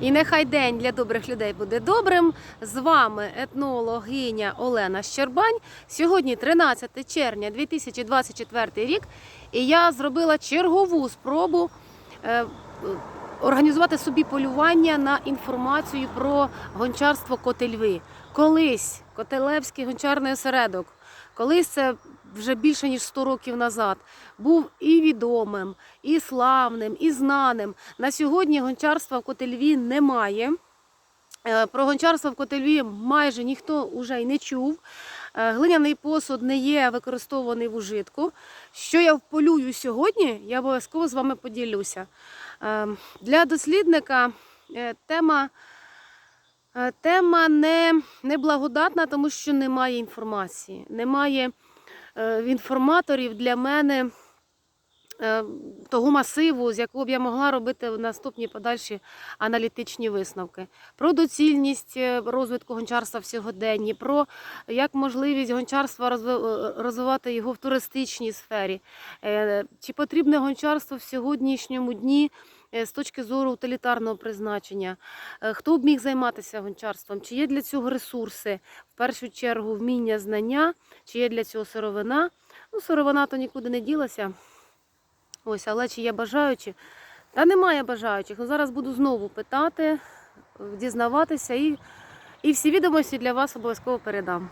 І нехай день для добрих людей буде добрим. З вами етнологиня Олена Щербань. Сьогодні 13 червня 2024 рік. І я зробила чергову спробу е, організувати собі полювання на інформацію про гончарство Котельви. Колись Котелевський гончарний осередок, колись це вже більше ніж 100 років назад, був і відомим, і славним, і знаним. На сьогодні гончарства в Котельві немає. Е, Про гончарство в Котельві майже ніхто вже й не чув. Е, Глиняний посуд не є використований в ужитку. Що я вполюю сьогодні, я обов'язково з вами поділюся. Е, Для дослідника тема, тема не, не благодатна, тому що немає інформації. Немає інформаторів. Для мене е, того масиву, з якого б я могла робити наступні подальші аналітичні висновки. Про доцільність е, розвитку гончарства в сьогоденні, про як можливість гончарства е, розвивати його в туристичній сфері. Е, Чи потрібне гончарство в сьогоднішньому дні з точки зору утилітарного призначення? Хто б міг займатися гончарством? Чи є для цього ресурси? В першу чергу вміння, знання, чи є для цього сировина? Ну, сировина то нікуди не ділася. Ось, але чи є бажаючі? Та немає бажаючих. Ну, зараз буду знову питати, дізнаватися і, і всі відомості для вас обов'язково передам.